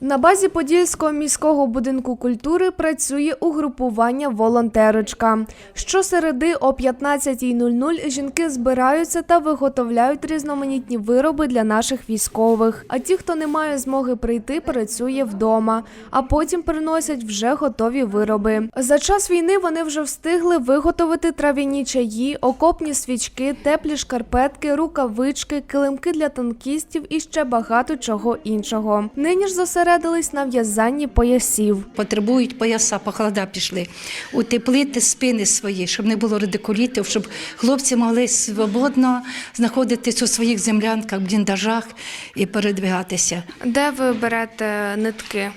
На базі Подільського міського будинку культури працює угрупування Волонтерочка. Щосереди о 15.00 жінки збираються та виготовляють різноманітні вироби для наших військових. А ті, хто не має змоги прийти, працює вдома, а потім приносять вже готові вироби. За час війни вони вже встигли виготовити трав'яні чаї, окопні свічки, теплі шкарпетки, рукавички, килимки для танкістів і ще багато чого іншого. Нині ж зосередились на в'язанні поясів. Потребують пояса, похолода пішли, утеплити спини свої, щоб не було радикулітів, щоб хлопці могли свободно знаходитись у своїх землянках, бліндажах і передвигатися. Де ви берете нитки?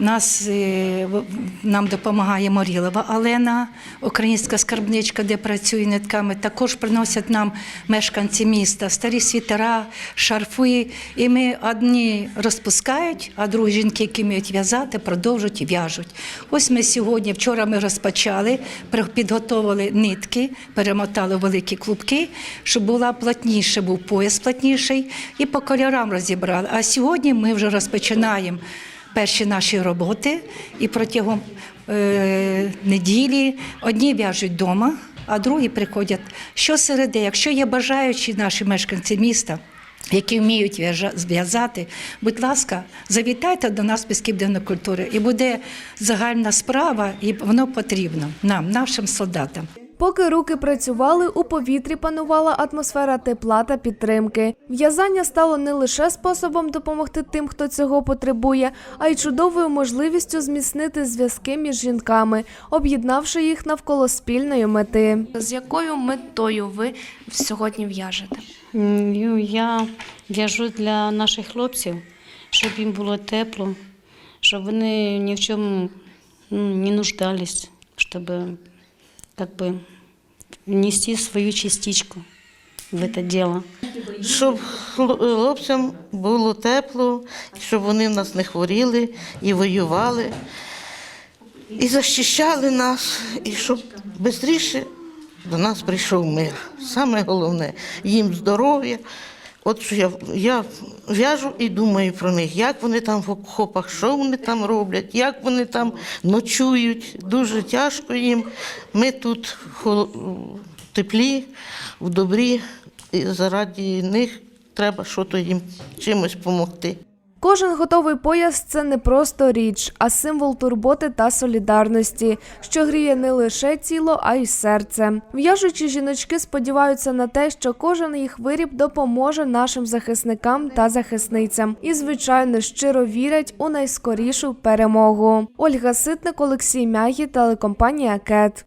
Нас е, нам допомагає Морілова Алена, українська скарбничка, де працює нитками. Також приносять нам мешканці міста старі світера, шарфи. І ми одні розпускають, а другі жінки, які вміють в'язати, продовжують і в'яжуть. Ось ми сьогодні, вчора ми розпочали, підготовили нитки, перемотали великі клубки, щоб була плотніше, був пояс плотніший, і по кольорам розібрали. А сьогодні ми вже розпочинаємо перші наші роботи, і протягом е, неділі одні в'яжуть вдома, а другі приходять щосереди. Якщо є бажаючі наші мешканці міста. Які вміють зв'язати, будь ласка, завітайте до нас Пісків культури, і буде загальна справа, і воно потрібно нам, нашим солдатам. Поки руки працювали, у повітрі панувала атмосфера тепла та підтримки. В'язання стало не лише способом допомогти тим, хто цього потребує, а й чудовою можливістю зміцнити зв'язки між жінками, об'єднавши їх навколо спільної мети. З якою метою ви сьогодні в'яжете? Я в'яжу для наших хлопців, щоб їм було тепло, щоб вони ні в чому не нуждались, щоб как бы, внести свою частичку в это дело. щоб хлопцям було тепло, щоб вони в нас не хворіли і воювали, і захищали нас, і щоб швидше до нас прийшов мир. Саме головне їм здоров'я. От що я, я в'яжу і думаю про них, як вони там в окопах, що вони там роблять, як вони там ночують. Дуже тяжко їм. Ми тут в теплі, в добрі, і заради них треба щось їм чимось допомогти. Кожен готовий пояс це не просто річ, а символ турботи та солідарності, що гріє не лише тіло, а й серце. В'яжучі жіночки сподіваються на те, що кожен їх виріб допоможе нашим захисникам та захисницям, і звичайно щиро вірять у найскорішу перемогу. Ольга Ситник, Олексій Мягі, телекомпанія Кет.